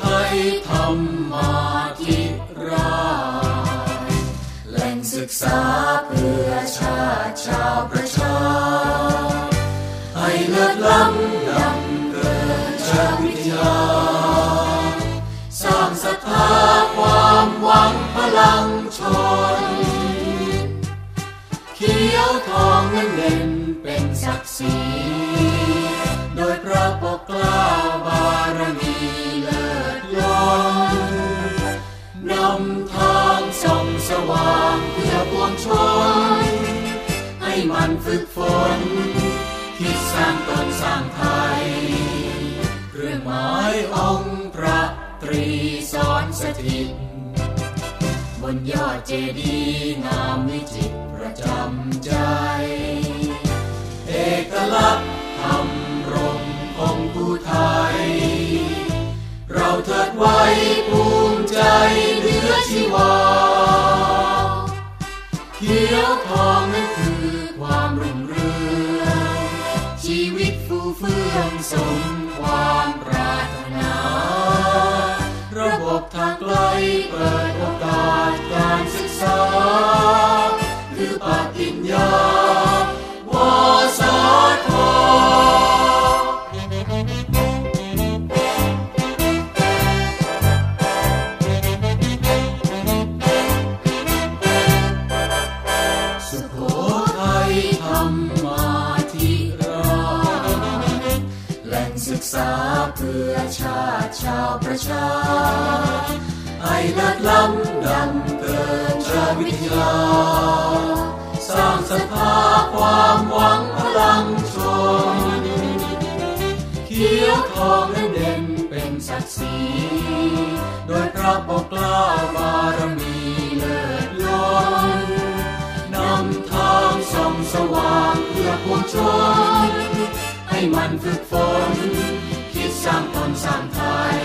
ไทยธรรมาธิรายแหล่งศึกษาเพื่อชาติชาวประชา ให้เลือดล้ำดำเกิดชาติวิทยา สร้างศรัทธาความหวังพลังชนเขียวทองนั้นเด่นเป็นศักดิ์ศรี ฝึกฝน คิดสร้างตนสร้างไทย เครื่องหมายองค์พระตรีสอนสถิต บนยอดเจดีย์งามวิจิตรประจำใจ เอกลักษณ์ทำรมรงคงผู้ไทย เราเถิดไว้ภูมิใจเหลือชีวา ศึกษาเพื่อชาติชาวประชาให้เลิศล้ำดำเกินชาวิทยา สร้างศรัทธาความหวังพลังชนเขียวทองนั้นเด่นเป็นศักดิ์ศรีโดยพระปกเกล้าบา มันฝึกฝน คิดสร้างตนสร้างไทย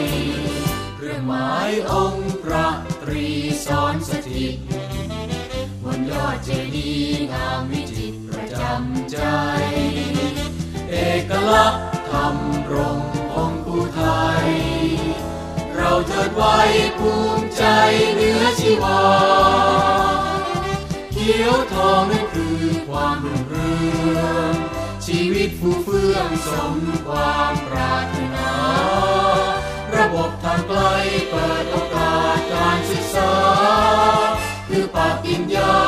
เรื่องหมายองค์พระตรีสอนสถิตบนยอดเจดีย์งามวิจิตรประจำใจ เอกลักษณ์ทำรงองค์ผู้ไทย เราเถิดไว้ภูมิใจเหนือชีวาเขียวทองนั่นคือความรุ่งเรือง ชีวิตผู้เฟื่องสมความปรารถนา ระบบทางไกลเปิดโอกาสการศึกษา คือปากิญญา